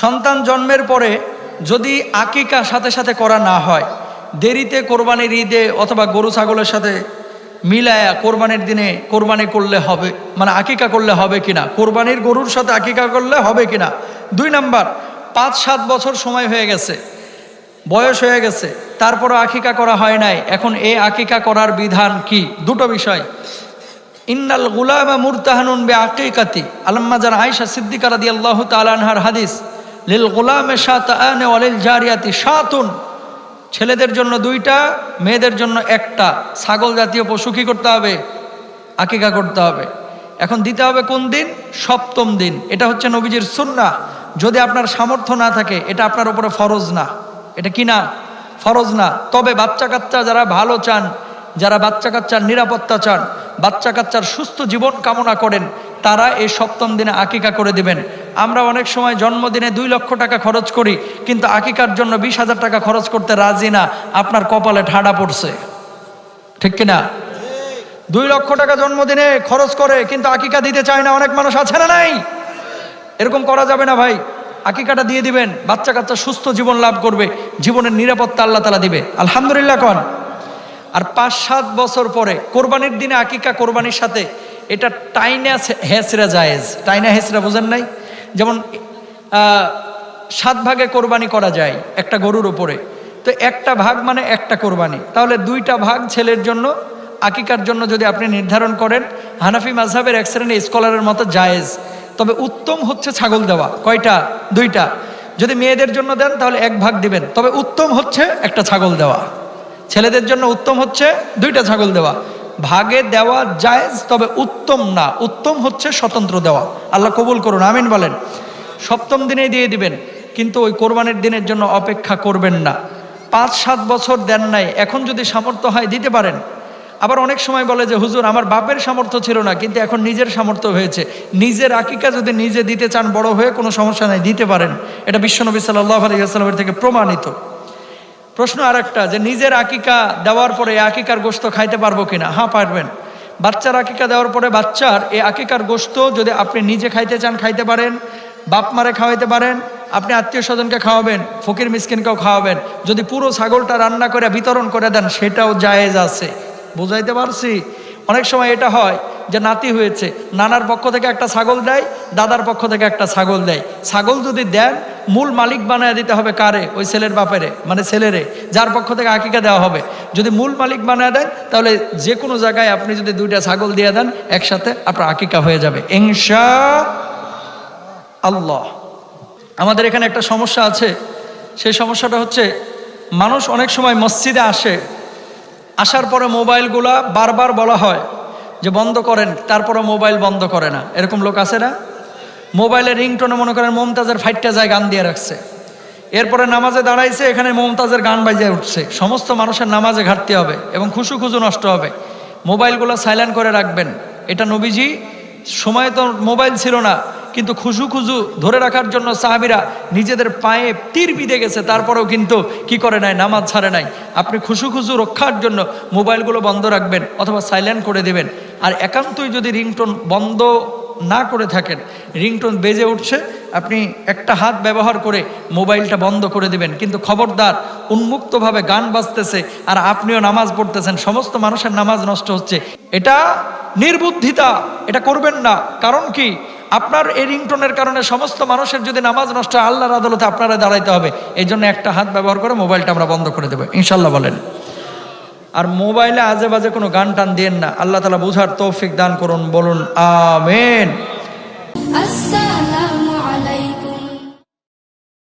সন্তান জন্মের পরে যদি আকিকা সাথে সাথে করা না হয়, দেরিতে কোরবানির ঈদে অথবা গরু ছাগলের সাথে মিলায়া কোরবানির দিনে কোরবানি করলে হবে মানে আকিকা করলে হবে কিনা, কোরবানির গরুর সাথে আকিকা করলে হবে কিনা, দুই নাম্বার, পাঁচ সাত বছর সময় হয়ে গেছে, বয়স হয়ে গেছে, তারপরও আকিকা করা হয় নাই, এখন এই আকিকা করার বিধান কি? দুটো বিষয়। ইন্নাল গুলামা মুরতাহানুন বে আকিকাতি আলম্মা যান আয়েশা সিদ্দিকা রাদিয়াল্লাহু তাআলা আনহার হাদিস লিল গুলামে শাতাআনে ওয়ালিল জারিয়াতি শাতুন। ছেলেদের জন্য দুইটা, মেয়েদের জন্য একটা। ছাগল জাতীয় পশু কি করতে হবে? আকিকা করতে হবে। এখন দিতে হবে কোন দিন? সপ্তম দিন। এটা হচ্ছে নবীজির সুন্নাহ। যদি আপনার সামর্থ্য না থাকে, এটা আপনার উপরে ফরজ না। এটা কি না? ফরজ না। তবে বাচ্চা কাচ্চা যারা ভালো চান, যারা বাচ্চা কাচ্চার নিরাপত্তা চান, বাচ্চা কাচ্চার সুস্থ জীবন কামনা করেন, তারা এই সপ্তম দিনে আকিকা করে দিবেন। আমরা অনেক সময় জন্মদিনে দুই লক্ষ টাকা খরচ করি, কিন্তু আকিকার জন্য বিশ হাজার টাকা খরচ করতে রাজি না, আপনার কপালে ঠাডা পড়ছে। ঠিক কিনা? দুই লক্ষ টাকা জন্মদিনে খরচ করে, কিন্তু আকিকা দিতে চায় না, অনেক মানুষ আছে না নাই? এরকম করা যাবে না ভাই। আকিকাটা দিয়ে দিবেন, বাচ্চা কাচ্চা সুস্থ জীবন লাভ করবে, জীবনের নিরাপত্তা আল্লাহ তালা দিবে। আলহামদুলিল্লাহ কন। আর পাঁচ সাত বছর পরে, কোরবানির দিনে আকিকা কোরবানির সাথে, এটা টাইনা হেসরা জায়েজ। টাইনা হেসরা বোঝেন নাই? যেমন সাত ভাগে কোরবানি করা যায় একটা গরুর ওপরে তো একটা ভাগ মানে একটা কোরবানি। তাহলে দুইটা ভাগ ছেলের জন্য, আকিকার জন্য যদি আপনি নির্ধারণ করেন, হানাফি মাঝহাবের এক শ্রেণি স্কলারের মতো জায়েজ। তবে উত্তম হচ্ছে ছাগল দেওয়া, কয়টা? দুইটা। যদি মেয়েদের জন্য দেন, তাহলে এক ভাগ দিবেন। তবে উত্তম হচ্ছে একটা ছাগল দেওয়া। ছেলেদের জন্য উত্তম হচ্ছে দুইটা ছাগল দেওয়া। ভাগে দেওয়া জায়েজ, তবে উত্তম না। উত্তম হচ্ছে স্বতন্ত্র দেওয়া। আল্লাহ কবুল করুন, আমিন বলেন। সপ্তম দিনে দিয়ে দিবেন, কিন্তু ওই কোরবানির দিনের জন্য অপেক্ষা করবেন না। পাঁচ, সাত বছর দেন নাই, এখন যদি সামর্থ্য হয় দিতে পারেন। আবার অনেক সময় বলে যে, হুজুর, আমার বাপের সামর্থ্য ছিল না, কিন্তু এখন নিজের সামর্থ্য হয়েছে। নিজের আকিকা যদি নিজে দিতে চান, বড় হয়ে কোনো সমস্যা নাই, দিতে পারেন। এটা বিশ্বনবী সাল্লাহ আলিয়াস্লামের থেকে প্রমাণিত। প্রশ্ন আর একটা যে নিজের আকিকা দেওয়ার পরে আকিকার গোস্ত খাইতে পারব কিনা? হ্যাঁ পারবেন। বাচ্চার আকিকা দেওয়ার পরে বাচ্চার এই আকিকার গোস্ত যদি আপনি নিজে খাইতে চান, খাইতে পারেন, বাপ মারে খাওয়াইতে পারেন, আপনি আত্মীয় স্বজনকে খাওয়াবেন, ফকির মিসকিনকেও খাওয়াবেন, যদি পুরো ছাগলটা রান্না করে, বিতরণ করে দেন, সেটাও জায়েজ আছে। বুঝাইতে পারছি? অনেক সময় এটা হয় যে নাতি হয়েছে, নানার পক্ষ থেকে একটা ছাগল দেয় দাদার পক্ষ থেকে একটা ছাগল দেয়। ছাগল যদি দেন, মূল মালিক বানায় দিতে হবে কারে? ওই ছেলের বাপেরে মানে ছেলেরে। যার পক্ষ থেকে আকিকা দেওয়া হবে। যদি মূল মালিক বানায় দেন, তাহলে যে কোনো জায়গায় আপনি যদি দুইটা ছাগল দিয়ে দেন, একসাথে আপনার আকিকা হয়ে যাবে। ইনশা আল্লাহ। আমাদের এখানে একটা সমস্যা আছে। সেই সমস্যাটা হচ্ছে, মানুষ অনেক সময় মসজিদে আসে। আসার পরে মোবাইলগুলা বারবার বলা হয় যে বন্ধ করেন তারপরে মোবাইল বন্ধ করে না। এরকম লোক আছে না? মোবাইলের রিংটোনে মনে করেন মমতাজের ফাইটটা যায় গান দিয়ে রাখছে। এরপরে নামাজে দাঁড়াইছে, এখানে মমতাজের গান বাজিয়ে উঠছে। সমস্ত মানুষের নামাজে ঘাটতি হবে এবং খুশু খুশু নষ্ট হবে। মোবাইলগুলো সাইলেন্ট করে রাখবেন। এটা নবীজি, সময় তো মোবাইল ছিল না, কিন্তু খুশু খুজু ধরে রাখার জন্য সাহাবিরা নিজেদের পায়ে তীর বিঁধে গেছে। তারপরেও কিন্তু কি করে নাই? নামাজ ছাড়ে নাই। আপনি খুশু খুশু রক্ষার জন্য মোবাইলগুলো বন্ধ রাখবেন অথবা সাইলেন্ট করে দেবেন। আর একান্তই যদি রিংটোন বন্ধ না করে থাকেন। রিংটোন বেজে উঠছে, আপনি একটা হাত ব্যবহার করে মোবাইলটা বন্ধ করে দিবেন। কিন্তু খবরদার, উন্মুক্তভাবে গান বাজতেছে আর আপনিও নামাজ পড়তেছেন, সমস্ত মানুষের নামাজ নষ্ট হচ্ছে। এটা নির্বুদ্ধিতা, এটা করবেন না। কারণ কি? আপনার এই রিংটোনের কারণে সমস্ত মানুষের যদি নামাজ নষ্ট আল্লাহর আদালতে আপনারা দাঁড়াইতে হবে। এই জন্য একটা হাত ব্যবহার করে মোবাইলটা আমরা বন্ধ করে দেবো। ইনশাল্লাহ বলেন। আর মোবাইলে আজে বাজে কোনো গান টান দিয়েন না। আল্লাহ তালা বুঝার তৌফিক দান করুন, বলুন, আমেন।